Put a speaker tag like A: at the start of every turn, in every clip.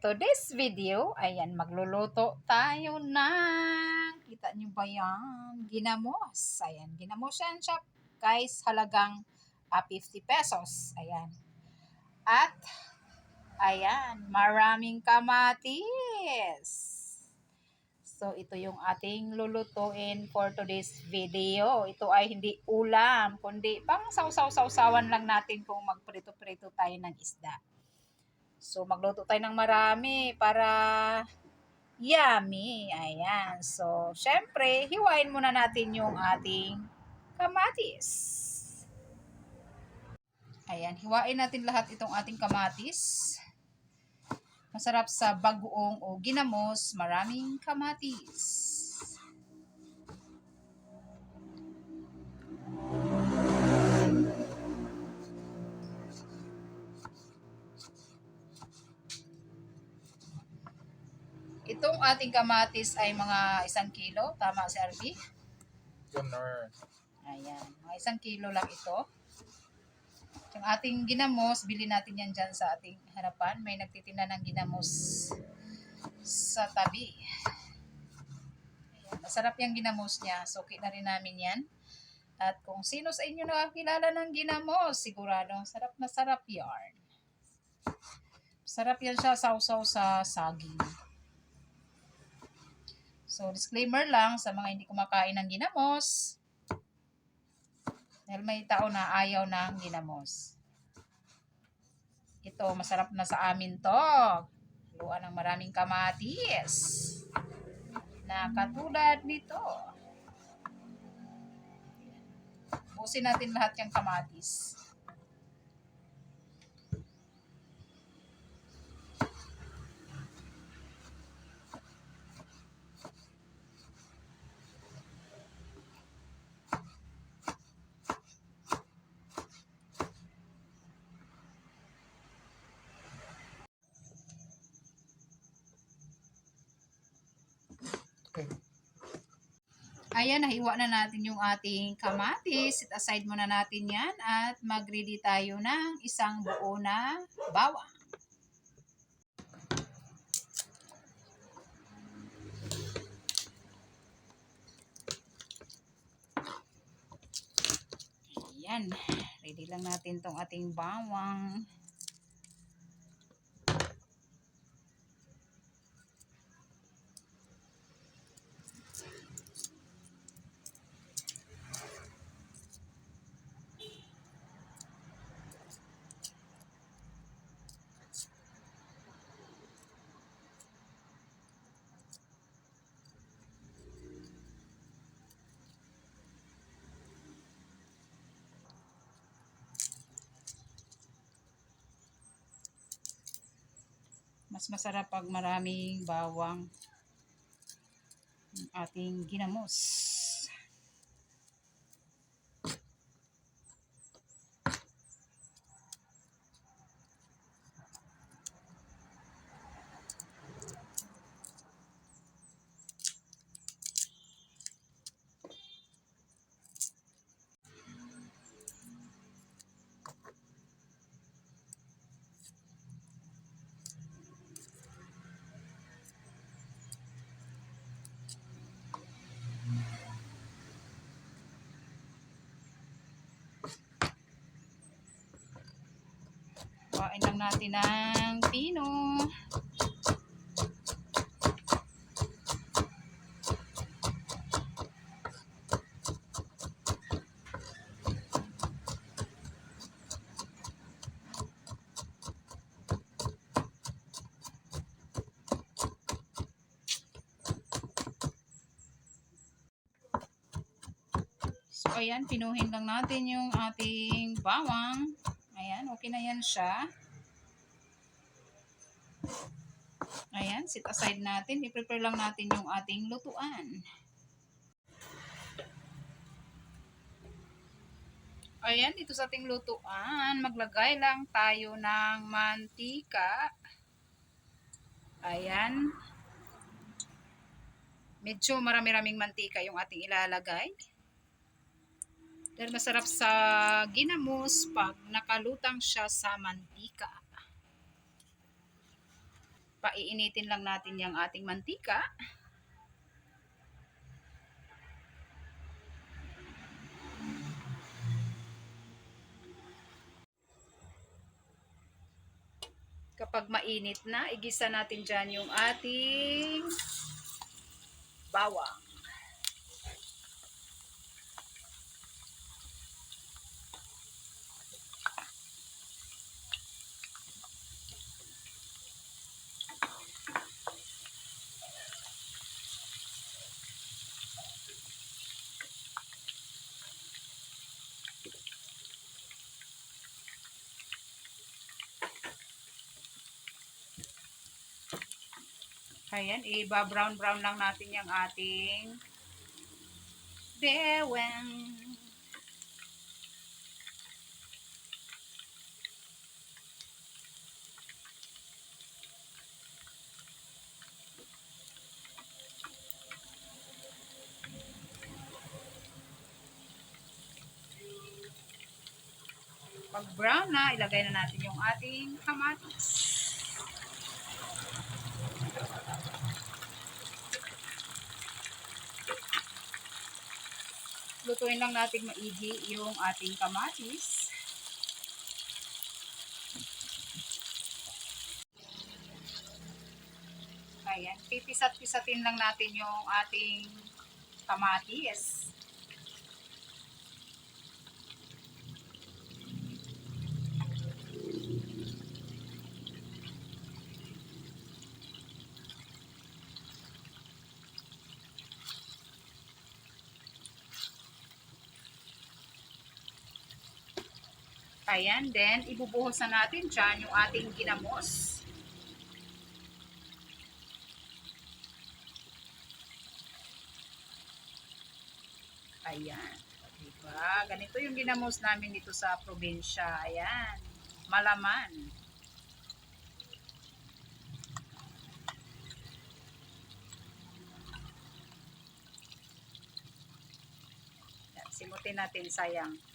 A: today's video, ayan, magluluto tayo ng, kita nyo ba yan? Ginamos. Ayan, ginamos yan siya, guys, halagang ah, 50 pesos. Ayan. At, ayan, maraming kamatis. So, ito yung ating lulutuin for today's video. Ito ay hindi ulam, kundi pang sausaw-sausawan lang natin kung magprito-prito tayo ng isda. So, magluto tayo ng marami para yummy. Ayan. So, syempre, hiwain muna natin yung ating kamatis. Ayan, hiwain natin lahat itong ating kamatis. Masarap sa bagoong o ginamos, maraming kamatis. Itong ating kamatis ay mga isang kilo. Tama si RB?
B: Gunner.
A: Ayan. Mga isang kilo lang ito. Yung ating ginamos, bili natin yan dyan sa ating harapan. May nagtitinda ng ginamos sa tabi. Ayan. Masarap yung ginamos niya. Suki na rin namin yan. At kung sino sa inyo nakakilala ng ginamos, sigurado, sarap na sarap yarn. Sarap yan siya sausaw sa saging. So, disclaimer lang sa mga hindi kumakain ng ginamos. Dahil may tao na ayaw ng ginamos. Ito, masarap na sa amin to. Luan ng maraming kamatis. Na katulad nito. Busin natin lahat yung kamatis.
B: Okay.
A: Ayan, nahiwa na natin yung ating kamatis. Set aside muna natin yan at mag-ready tayo ng isang buo na bawang. Ayan, ready lang natin tong ating bawang. Mas masarap pag maraming bawang ang ating ginamos. Kain lang natin ng pino. So, ayan, pinuhin lang natin yung ating bawang. Ayan, okay na yan siya. Ayan, sit aside natin. I-prepare lang natin yung ating lutuan. Ayan, dito sa ating lutuan, maglagay lang tayo ng mantika. Ayan. Medyo marami-raming mantika yung ating ilalagay. Dahil masarap sa ginamos pag nakalutang siya sa mantika. Paiinitin lang natin yung ating mantika. Kapag mainit na, igisa natin dyan yung ating bawang. Ayan, iba-brown-brown lang natin yung ating beweng. Pag brown na, ilagay na natin yung ating kamatis. Lutuin lang natin maigi yung ating kamatis. Ayan, pipisat-pisatin lang natin yung ating kamatis. Ayan, then ibubuhos na natin dyan yung ating ginamos. Ayan. Diba? Ganito yung ginamos namin dito sa probinsya. Ayan. Malaman. Simutin natin sayang.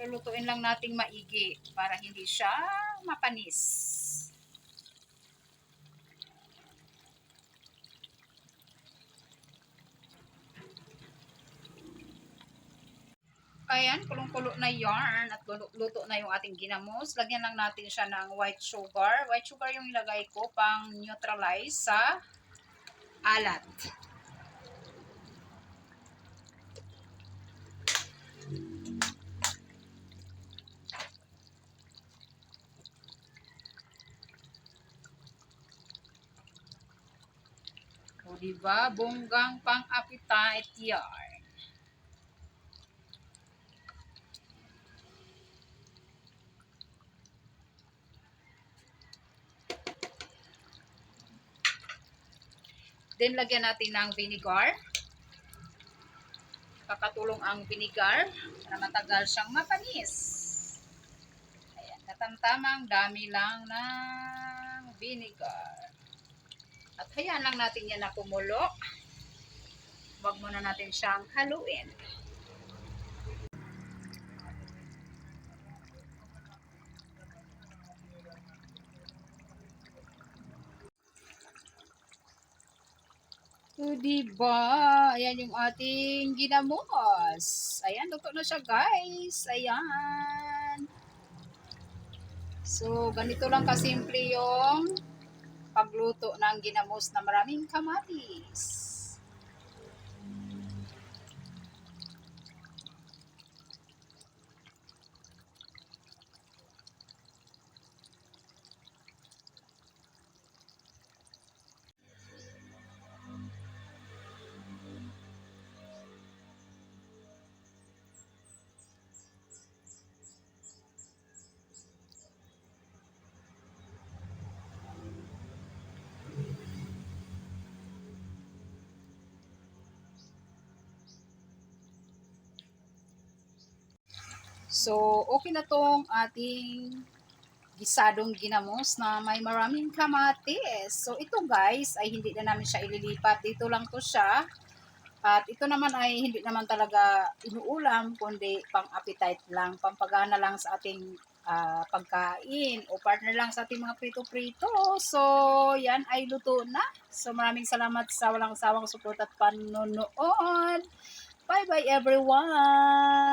A: Lulutuin lang nating maigi para hindi siya mapanis. Ayan, kulong-kulo na yarn at luto- na yung ating ginamos. Lagyan lang natin siya ng white sugar. White sugar yung ilagay ko pang neutralize sa alat. O, diba? Bonggang pang-appetite yarn. Then, lagyan natin ng vinegar. Kakatulong ang vinegar para matagal siyang mapanis. Ayan, katamtamang dami lang ng vinegar. At hayaan lang natin yan na kumulo. Huwag muna natin siyang haluin. So, diba? Ayan yung ating ginamos. Ayan, luto na siya, guys. Ayan. So, ganito lang kasimple yung pagluto ng ginamos na maraming kamatis. So, okay na tong ating gisadong ginamos na may maraming kamatis. So ito guys ay hindi na namin siya ililipat. Dito lang to siya. At ito naman ay hindi naman talaga inuulam kundi pang appetite lang, pampagana lang sa ating ah, pagkain o partner lang sa ating mga prito-prito. So, yan ay luto na. So, maraming salamat sa walang sawang support at panonood. Bye-bye everyone!